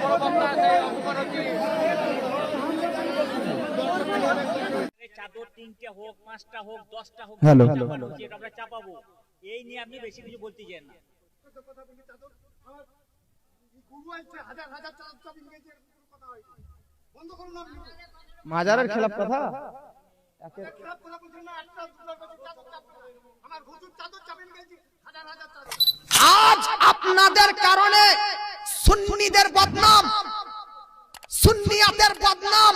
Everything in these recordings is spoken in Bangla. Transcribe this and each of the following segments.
বড় বাবা আছে অপমান হচ্ছে চাদর তিনটে হোক পাঁচটা হোক দশটা হোক হ্যালো। আমরা চাপাবো। এই নিয়ে আপনি বেশি কিছু বলতে চান না। মাজারের খেলাফ কথা? আজ আপনাদের কারণে সুন্নিদের বদনাম। সুন্নিয়াদের বদনাম।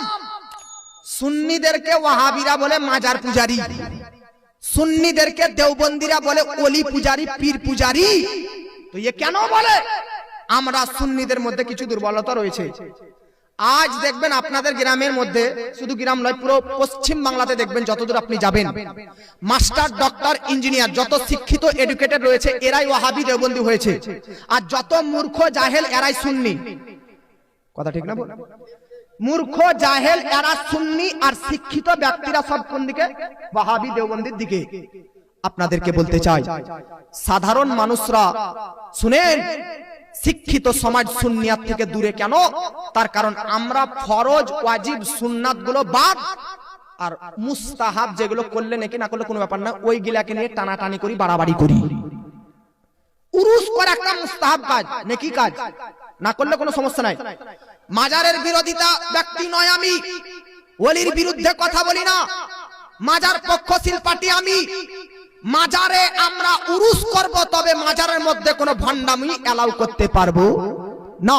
সুন্নিদেরকে ওয়াহাবিরা বলে মাজার পূজারি। সুন্নিদেরকে দেওবন্দিরা বলে অলি পূজারি, পীর পূজারি। তো এ কেন বলে? আমরা সুন্নিদের মধ্যে কিছু দুর্বলতা রয়েছে। আজ দেখবেন আপনাদের গ্রামের মধ্যে, শুধু গ্রাম নয়, পুরো পশ্চিম বাংলাতে দেখবেন যতদূর আপনি যাবেন, মাস্টার, ডক্টর, ইঞ্জিনিয়ার, যত শিক্ষিত এডুকেটেড রয়েছে, এরাই ওয়াহাবি দেওবন্দি হয়েছে। আর যত মূর্খ, জাহেল, এরাই সুন্নি। কথা ঠিক না? মূর্খ, জাহেল, এরা সুন্নি আর শিক্ষিত ব্যক্তিরা সব কোন দিকে? ওয়াহাবি দেওবন্দির দিকে। আপনাদেরকে বলতে চাই, সাধারণ মানুষরা, শুনেন, শিক্ষিত সমাজ সুন্নিয়াত থেকে দূরে কেন? তার কারণ আমরা ফরজ, ওয়াজিব সুন্নাতগুলো বাদ আর মুস্তাহাব যেগুলো করলে নাকি না করলে কোনো ব্যাপার না ওই গিলাকে নিয়ে টানাটানি করি, বাড়াবাড়ি করি। উরুস করা একটা মুস্তাহাব কাজ, নেকি কাজ, না করলে কোনো সমস্যা নাই। মাজারের বিরোধিতা ব্যক্তি নয় আমি। ওলির বিরুদ্ধে কথা বলি না। মাজার পক্ষশীল পার্টি আমি। মাজারে আমরা উরুস করব, তবে মাজারের মধ্যে কোনো ভণ্ডামি অ্যালাউ করতে পারব। না।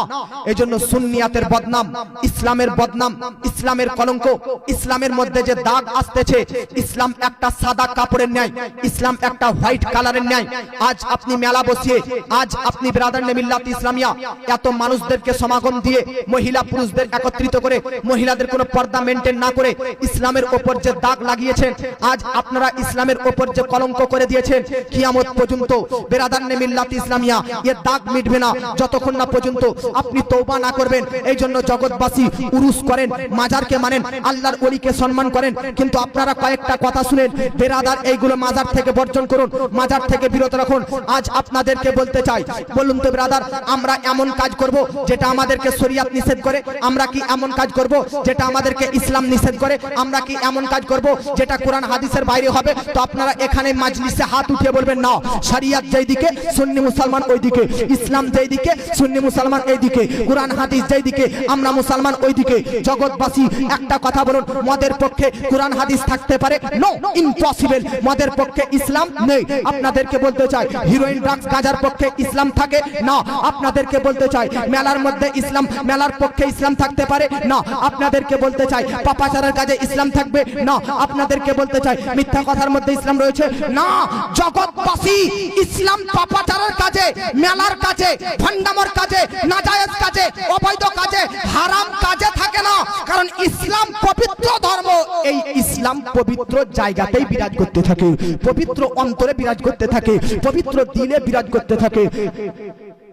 এজন্য সুন্নিয়াতের বদনাম, ইসলামের বদনাম, ইসলামের কলঙ্ক, ইসলামের মধ্যে যে দাগ আসতেছে, ইসলাম একটা সাদা কাপড়ের ন্যায়, ইসলাম একটা হোয়াইট কালারের ন্যায়। আজ আপনি মেলা বসিয়ে, আজ আপনি ব্রাদার মিল্লাত ইসলামিয়া, এত মানুষদেরকে সমাগম দিয়ে মহিলা পুরুষদের একত্রিত করে, মহিলাদের কোনো পর্দা মেনটেন না করে ইসলামের ওপর যে দাগ লাগিয়েছেন, আজ আপনারা ইসলামের ওপর যে কলঙ্ক করে দিয়েছেন, কিয়ামত পর্যন্ত বেরাদার মিল্লাত ইসলামিয়া এর দাগ মিটবে না, যতক্ষণ না পর্যন্ত আপনি তৌবা না করবেন। এই জন্য জগৎবাসী উরুস করেন, মাজারকে মানেন, আল্লাহর অলিকে সম্মান করেন। কিন্তু আপনারা কয়েকটা কথা শুনেন, বেরাদার এইগুলো মাজার থেকে বর্জন করুন, মাজার থেকে বিরত রাখুন। আজ আপনাদেরকে বলতে চাই, বলুন তো ব্রাদার, আমরা এমন কাজ করব যেটা আমাদেরকে শরিয়াত নিষেধ করে? আমরা কি এমন কাজ করব যেটা আমাদেরকে ইসলাম নিষেধ করে? আমরা কি এমন কাজ করব যেটা কোরআন হাদিসের বাইরে হবে? তো আপনারা এখানে মাজলিসে হাত উঠিয়ে বলবেন, না, শরিয়াত যেই দিকে সুন্নি মুসলমান ওই দিকে ইসলাম যেই দিকে সুন্নি মুসলমান এই দিকে কোরআন, হাদিস যেই দিকে আমরা মুসলমান ওই দিকে জগৎবাসী, একটা কথা বলুন, মদের পক্ষে কোরআন, হাদিস থাকতে পারে? নো ইম্পসিবল মদের পক্ষে ইসলাম নেই। আপনাদেরকে বলতে চাই হিরোইন ড্রাগস গাজার পক্ষে ইসলাম থাকে? না। আপনাদেরকে বলতে চাই, মেলার মধ্যে ইসলাম, মেলার পক্ষে ইসলাম থাকতে পারে? না। আপনাদেরকে বলতে চাই, পাপাচারের কাজে ইসলাম থাকবে? না। আপনাদেরকে বলতে চাই, মিথ্যা কথার মধ্যে ইসলাম রয়েছে? না। জগৎবাসী, ইসলাম পাপাচারের কাজে, মেলার কাজে, ভণ্ডামর কাজে নাজায়েজ কাজে, অবৈধ কাজে, হারাম কাজে থাকে না। কারণ ইসলাম পবিত্র ধর্ম, এই ইসলাম পবিত্র জায়গাতেই বিরাজ করতে থাকে। পবিত্র অন্তরে বিরাজ করতে থাকে, পবিত্র দিলে বিরাজ করতে থাকে,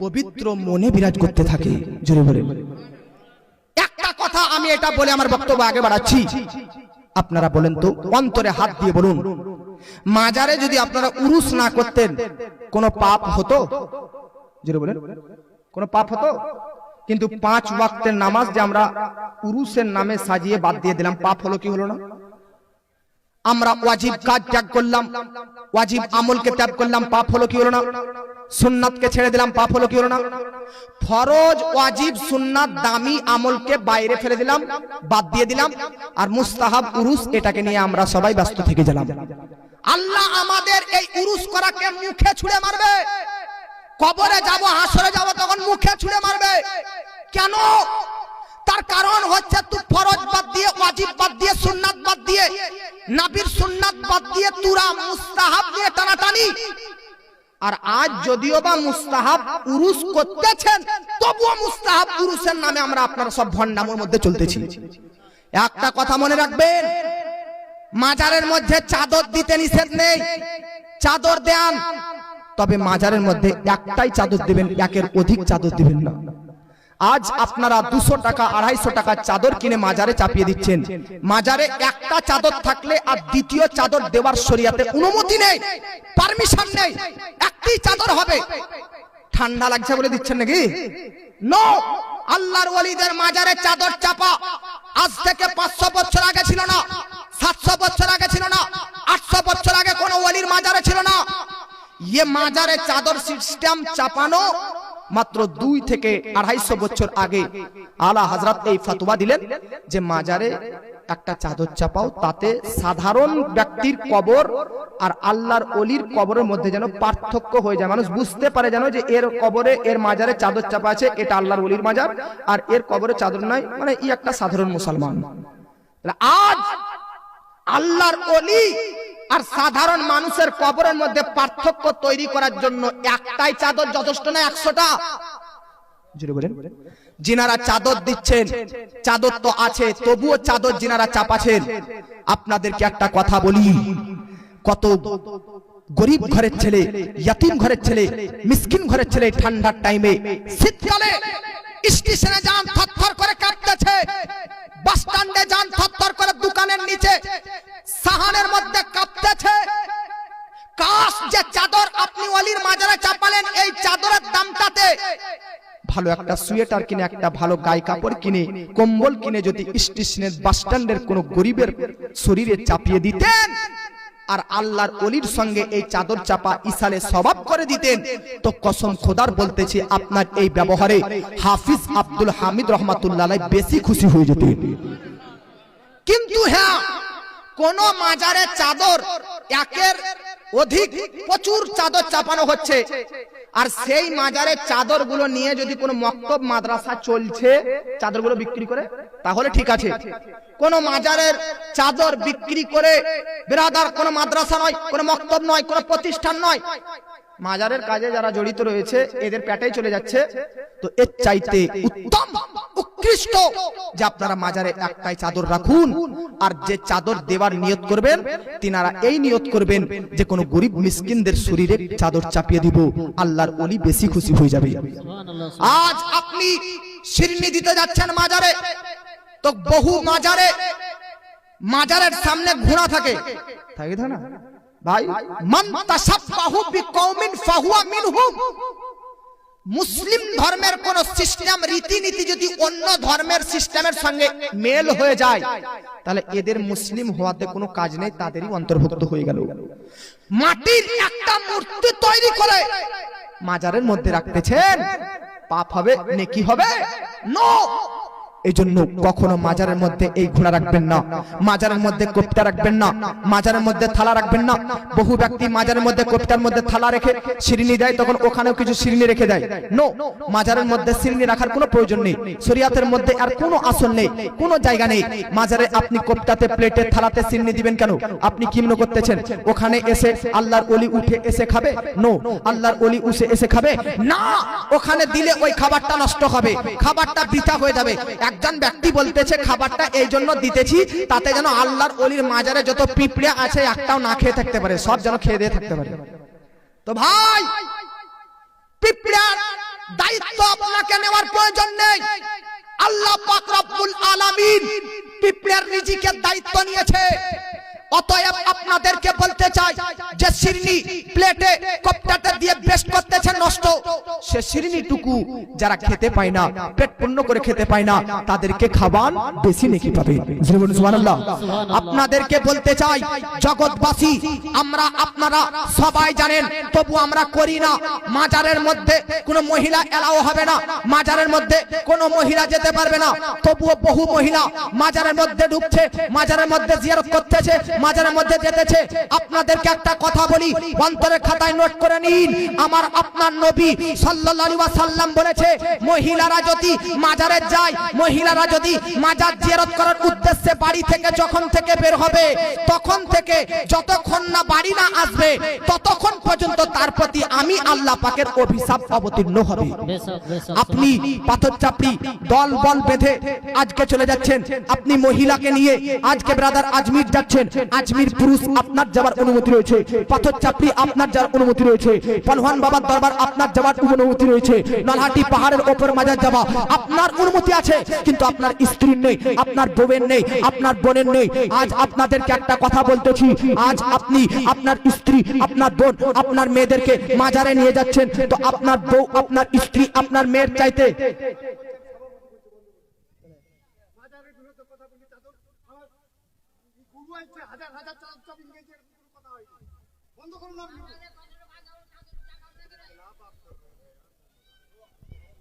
পবিত্র মনে বিরাজ করতে থাকে। জোরে বলে একটা কথা আমি এটা বলে আমার বক্তব্য আগে বাড়াচ্ছি। আপনারা বলেন তো, অন্তরে হাত দিয়ে বলুন। মাজারে যদি আপনারা উরুস না করতেন, কোনো পাপ হতো? জোরে বলেন। কোনো পাপ হতো? কিন্তু পাঁচ ওয়াক্তের নামাজ যে আমরা উরুসের নামে সাজিয়ে বাদ দিয়ে দিলাম, পাপ হলো কি হলো না? আমরা ওয়াজিব কাজ ত্যাগ করলাম, ওয়াজিব আমলকে ত্যাগ করলাম, পাপ হলো কি হলো না? সুন্নাতকে ছেড়ে দিলাম, পাপ হলো কি হলো না? ফরজ, ওয়াজিব, সুন্নাত, দামি আমলকে বাইরে ফেলে দিলাম, বাদ দিয়ে দিলাম, আর মুস্তাহাব, উরুস এটাকে নিয়ে আমরা সবাই ব্যস্ত থেকে গেলাম। আল্লাহ আমাদের এই উরুস করাকে মুখে ছুঁড়ে মারবে, কবরে যাব, হাসরে যাব মুখে ছুঁড়ে মারবে। কেন? তার কারণ হচ্ছে তুই ফরজ বাদ দিয়ে, ওয়াজিব বাদ দিয়ে, সুন্নাত বাদ দিয়ে, নাবির সুন্নাত বাদ দিয়ে তুরা মুস্তাহাব দিয়ে টানাটানি। আর আজ যদিও বা মুস্তাহাব উরুস করতেছেন, তবুও মুস্তাহাব উরুসের নামে আমরা আপনারা সব ভণ্ডামোর মধ্যে চলতেছি। একটা কথা মনে রাখবেন, মাজারের মধ্যে চাদর দিতে নিষেধ নেই। চাদর দেন তবে মাজারের মধ্যে একটাই চাদর দেবেন, একের অধিক চাদর দিবেন না। আজ আপনারা দুশো টাকা, আড়াইশো টাকা চাদর কিনে মাজারে চাপিয়ে দিচ্ছেন। মাজারে একটা চাদর থাকলে আর দ্বিতীয় চাদর দেওয়ার শরিয়াতে অনুমতি নেই, পারমিশন নেই, একটি চাদর হবে। ঠান্ডা লাগছে বলে দিচ্ছেন নাকি? নো আল্লাহর ওলিদের মাজারে চাদর চাপা আজ থেকে পাঁচশো বছর আগে ছিল না, সাতশো বছর আগে ছিল না, আটশো বছর আগে কোনো ওলির মাজারে ছিল না। ইয়ে মাজারে চাদর সিস্টেম চাপানো মাত্র দুই থেকে আড়াইশো বছর আগে আলা হাজরাত এই ফতোয়া দিলেন যে মাজারে একটা চাদর চাপাও, তাতে সাধারণ ব্যক্তির কবর আর আল্লাহর অলির কবরের মধ্যে যেন পার্থক্য হয়ে যায়। মানুষ বুঝতে পারে যেন যে এর কবরে, এর মাজারে চাদর চাপা আছে, এটা আল্লাহর অলির মাজার আর এর কবরে চাদর নাই মানে ই একটা সাধারণ মুসলমান। আজ আল্লাহর অলি আর সাধারণ মানুষের কবরের মধ্যে পার্থক্য তৈরি করার জন্য একটাই চাদর যথেষ্ট না একশোটা? যিনারা চাদর দিচ্ছেন, চাদর তো আছে, তবুও চাদর যিনারা চাপাছেন আপনাদেরকে একটা কথা বলি। কত গরিব ঘরের ছেলে, ইয়াতিম ঘরের ছেলে, মিসকিন ঘরের ছেলে ঠান্ডার টাইমে শীতকালে স্টেশনে যান, থরথর করে কাঁপতেছে বাস যান থরথর করে দোকানের নিচে। সাহানের মধ্যে কাঁপতেছে। কাশ যে চাদর আপনি অলির মাজারে চাপালেন, এই চাদরের দামটাতে। ভালো একটা সুয়েটার কিনে, একটা ভালো গায়ে কাপড় কিনে, কম্বল কিনে যদি স্টেশনের বাস স্ট্যান্ডের কোন গরিবের শরীরে চাপিয়ে দিতেন আর আল্লাহর অলির সঙ্গে এই চাদর চাপা ইসালে স্বভাব করে দিতেন। তো কসম খোদার বলতেছি, আপনার এই ব্যবহারে হাফিজ আব্দুল হামিদ রহমাতুল্লাহ বেশি খুশি হয়ে যেতেন কিন্তু হ্যাঁ কোন মাজারে চাদর একের অধিক প্রচুর চাদর চাপানো হচ্ছে। আর সেই মাজারের চাদরগুলো নিয়ে যদি কোনো মক্তব মাদ্রাসা চলছে চাদরগুলো বিক্রি করে, তাহলে ঠিক আছে। কোন মাজারের চাদর বিক্রি করে বেরাদার কোন মাদ্রাসা নয়, কোন মক্তব নয়, কোন প্রতিষ্ঠান নয়। মাজারের কাজে যারা জড়িত রয়েছে, এদের পেটেই চলে যাচ্ছে। তো এর চাইতে উত্তম উৎকৃষ্ট যে আপনারা মাজারে একটাই চাদর রাখুন, আর যে চাদর দেওয়ার নিয়ত করবেন, তিনারা এই নিয়ত করবেন যে কোনো গরিব মিসকিনদের শরীরে চাদর চাপিয়ে দিব, আল্লাহর অলি বেশি খুশি হয়ে যাবে। আজ আপনি শিরনি দিতে যাচ্ছেন মাজারে, তো বহু মাজারে, মাজারের সামনে ঘোড়া থাকে। থাকে না? ভাই, মান তাসাব্বাহু বিকৌমিন ফাহুয়া মিনহুম। মুসলিম ধর্মের কোন সিস্টেম, রীতিনীতি যদি অন্য ধর্মের সিস্টেমের সঙ্গে মেল হয়ে যায়, তাহলে এদের মুসলিম হওয়াতে কোনো কাজ নেই, তাদেরই অন্তর্ভুক্ত হয়ে গেল। মাটির একটা মূর্তি তৈরি করে মাজারের মধ্যে রাখতেছেন। পাপ হবে, নেকি হবে? নো এই জন্য কখনো মাজারের মধ্যে এই ঘোড়া রাখবেন না। মাজারের মধ্যে কপ্তা রাখবেন না। মাজারের মধ্যে থালা রাখবেন না। বহু ব্যক্তি মাজারের মধ্যে কপ্তার মধ্যে থালা রেখে শিরিনি দেয়, তখন ওখানেও কিছু শিরিনি রেখে দেয়। নো মাজারের মধ্যে শিরিনি রাখার কোনো প্রয়োজন নেই। শরিয়াতের মধ্যে আর কোনো আসন নেই, কোনো জায়গা নেই। মাজারে আপনি কপ্তাতে, প্লেটে, থালাতে শিরিনি দিবেন কেন? আপনি কি মনে করতেছেন? ওখানে এসে আল্লাহর অলি উঠে এসে খাবে? নো আল্লাহর অলি উঠে এসে খাবে? না, ওখানে দিলে ওই খাবারটা নষ্ট হবে। খাবারটা বৃথা হয়ে যাবে। একজন ব্যক্তি বলতেছে, খাবারটা এই জন্য দিতেছি, তাতে যেন আল্লাহর অলির মাজারে যত পিঁপড়ে আছে, একটাও না খেয়ে থাকতে পারে, সব যেন খেয়ে দিয়ে থাকতে পারে। তো ভাই, পিঁপড়ার দায়িত্ব আপনাকে নেওয়ার প্রয়োজন নেই। আল্লাহ পাক রব্বুল আলামিন পিঁপড়ার রিজিকের দায়িত্ব নিয়েছে। অতএব আপনাদেরকে বলতে চাই যে শিরনি প্লেটে কপ্টাতে দিয়ে বেস্ট করতেছে নষ্ট। সে শিরনিটুকু যারা খেতে পায় না, পেট পূর্ণ করে খেতে পায় না, তাদেরকে খাবার বেশি নেকি পাবে? সুবহানাল্লাহ। আপনাদেরকে বলতে চাই, জগৎবাসী, আমরা আপনারা সবাই জানেন, তবু আমরা করি না। মাজারের মধ্যে কোনো মহিলা এলাও হবে না। মাজারের মধ্যে কোনো মহিলা যেতে পারবে না। তবুও বহু মহিলা মাজারের মধ্যে ঢুকছে, মাজারের মধ্যে জিয়ারত করতেছে মাজারের মধ্যে যেতেছে আপনাদেরকে একটা কথা বলি অন্তরের খাতায় নোট করে নিন। আমার আপনার নবী সাল্লাল্লাহু আলাইহি ওয়াসাল্লাম বলেছে মহিলারা যদি মাজারে যায় মহিলারা যদি মাজার জিয়ারত করার উদ্দেশ্যে বাড়ি থেকে যখন থেকে বের হবে তখন থেকে যতক্ষণ না বাড়ি না আসবে ততক্ষণ পর্যন্ত তার প্রতি আমি আল্লাহ পাকের অভিশাপ অবতীর্ণ হবে। আপনি পাথর চাপড়ি দল বল বেঁধে আজকে চলে যাচ্ছেন। আপনি মহিলাকে নিয়ে আজকে ব্রাদার আজমির যাচ্ছেন। আজমির পুরুষ আপনার যাবার অনুমতি রয়েছে। পাথর চাপড়ি আপনার যাওয়ার অনুমতি রয়েছে। পলহান বাবার দরবার আপনার যাবার অনুমতি রয়েছে। নলহাটি পাহাড়ের ওপর মাজার যাওয়া আপনার অনুমতি আছে, কিন্তু আপনার স্ত্রীর নেই, আপনার বউয়ের নেই, আপনার বোনের নেই। আজ আপনাদেরকে একটা কথা বলতেছি, আজ আপনি আপনার স্ত্রী, আপনার বোন, আপনার মেয়েদেরকে মাজারে নিয়ে যাচ্ছেন। তো আপনার বউ, আপনার স্ত্রী, আপনার মেয়ের চাইতে বাজারের বিরুদ্ধে কথা বলি তাদের আমার গুরু আছে হাজার হাজার চার চাবি নিয়েছে এরকম কোনো কথা হয়নি বন্ধ করুন না আপনি। মাজার আপনারা কোনো কথা বলবেন না মাজারের খেলাপ কথা খারাপ কথা বলছেন না একটা দুটো করে চাদর চাপবেন আমার হুজুর চাদর চাপিয়ে নিয়েছি হাজার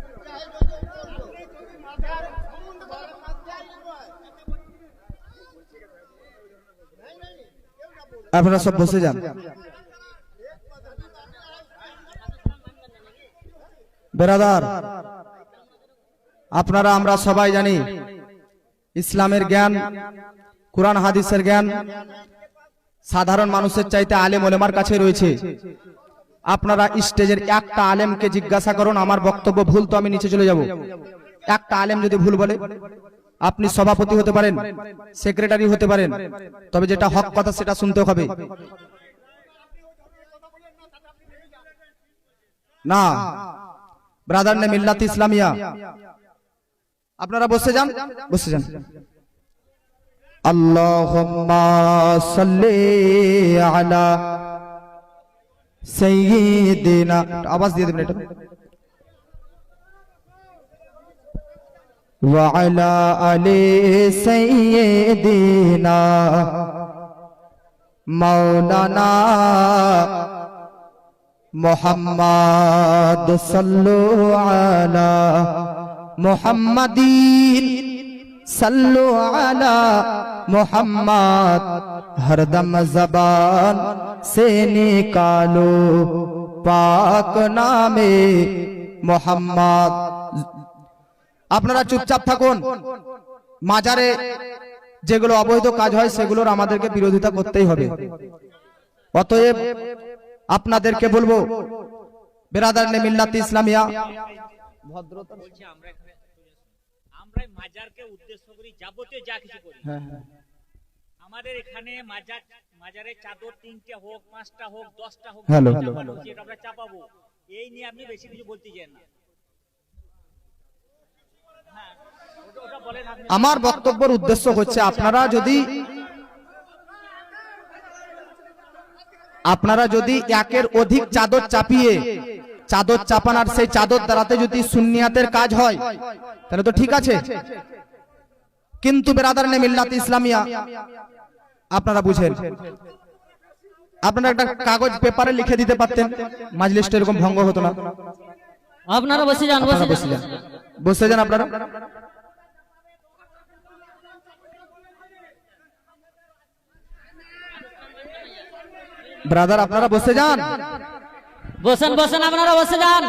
আপনারা সব বসে যান। বেরাদার, আপনারা আমরা সবাই জানি ইসলামের জ্ঞান, কোরআন, হাদিসের জ্ঞান সাধারণ মানুষের চাইতে আলেম ওলেমার কাছে রয়েছে। আপনারা স্টেজের একটা আলেমকে জিজ্ঞাসা করুন, আমার বক্তব্য ভুল তো আমি নিচে চলে যাব। একটা আলেম যদি ভুল বলে, আপনি সভাপতি হতে পারেন, সেক্রেটারি হতে পারেন, তবে যেটা হক কথা সেটা শুনতে হবে। না, ব্রাদার নে মিল্লাত ইসলামিয়া। আপনারা বসে যান বসে যান। আল্লাহুম্মা সাল্লি আলা সাইয়্যিদিনা আওয়াজ দিয়ে দেবেন এটা وعلى آل سيدنا مولانا محمد صلوا على محمدين صلوا على মোহাম্মদ, হরদম জবান সে নিকালো, পাক নামে মোহাম্মদ। আপনারা চুপচাপ থাকুন। মাজারে যেগুলো অবৈধ কাজ হয়, সেগুলোর আমাদেরকে বিরোধিতা করতেই হবে। অতএব আপনাদেরকে বলব বেরাদার নেমিল্লাতি ইসলামিয়া। ভদ্রতা আমরা মাজারকে উদ্দেশ্য করি যাবতীয় যা কিছু করি। আমাদের এখানে মাজার মাজারে চাদর তিনটে হোক পাঁচটা হোক দশটা হোক আমরা চাপাবো এই নিয়ে আপনি বেশি কিছু বলতে চান না। হ্যাঁ আমার বক্তব্যের উদ্দেশ্য হচ্ছে আপনারা যদি আপনারা যদি একের অধিক চাদর চাপিয়ে চাদর চাপানার সেই চাদর দ্বারাতে যদি সুন্নিয়াতের কাজ হয় তাহলে তো ঠিক আছে। কিন্তু বেরাদার নে মিল্লাত ইসলামিয়া আপনারা বুঝেন। আপনারা একটা কাগজ পেপারে লিখে দিতে পারতেন মাজলিসটা এরকম ভঙ্গ হতো না। আপনারা বসে যান বসে যান। বসে যান আপনারা। ব্রাদার আপনারা বসে যান। বসেন বসেন আপনারা বসে যান।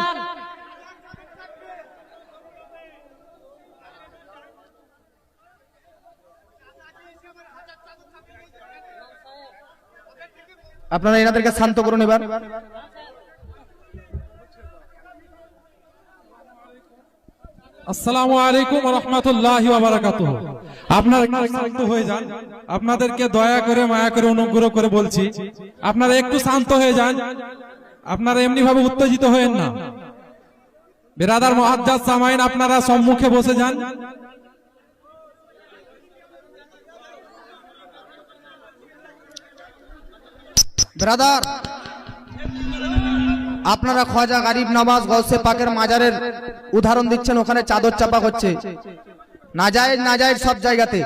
আপনারা এনাদেরকে শান্ত করুন এবার। আসসালামু আলাইকুম রহমতুল্লাহ বারাকাতুহ। আপনারা একটু শান্ত হয়ে যান। আপনাদেরকে দয়া করে মায়া করে অনুগ্রহ করে বলছি। আপনারা একটু শান্ত হয়ে যান। আপনারা এমনি ভাবে উত্তেজিত হয়েন না। বেরাদার মহাজ্জাদ সামাইন, আপনারা সম্মুখে বসে যান। ব্রাদার, আপনারা খোয়াজা গরিব নওয়াজ গৌসে পাকের মাজারের উদাহরণ দিচ্ছেন, ওখানে চাদর চাপা হচ্ছে। নাজায়েজ নাজায়েজ সব জায়গাতে।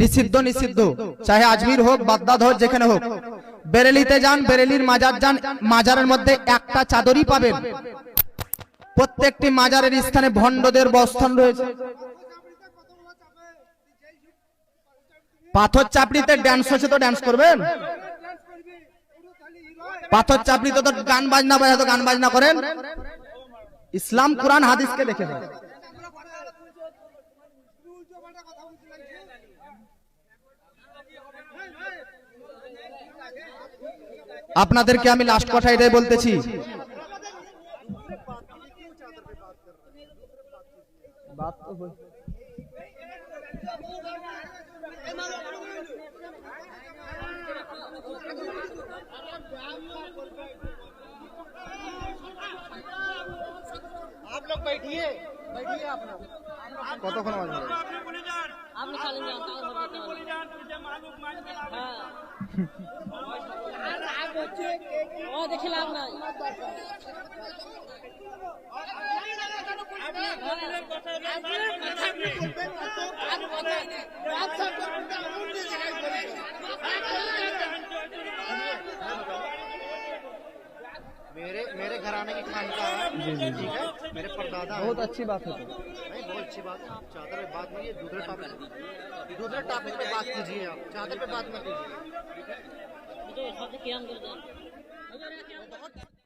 নিষিদ্ধ নিষিদ্ধ। চাহে আজমির হোক, বাগদাদ হোক, যেখানে হোক। বেরেলিতে যান, বেরেলির মাজার যান, মাজারের মধ্যে একটা চাদরই পাবেন। প্রত্যেকটি মাজারের স্থানে ভণ্ডদের বস্থান রয়েছে। পাথর চাপড়িতে ড্যান্স হচ্ছে তো ড্যান্স করবেন? পাথর চাপড়িতে তো গান বাজনা বাজা তো গান বাজনা করেন। ইসলাম কোরআন হাদিসকে দেখে দেন। আপনাদেরকে আমি লাস্ট কথা এটাই বলতেছি बात तो हो आप लोग बैठिए बैठिए आप लोग কতক্ষণ বাজবে আপনি চলেন যান তাও হবে ও দেখিলাম নাই मेरे मेरे घराने की खान का जी जी ठीक है? मेरे परदादा बहुत अच्छी बात है तो। नहीं बहुत अच्छी बात है। आप चादर पे बात नहीं दूसरे टॉपिक दूसरे टॉपिक पे बात कीजिए आप। चादर पे बात मत कीजिए। बहुत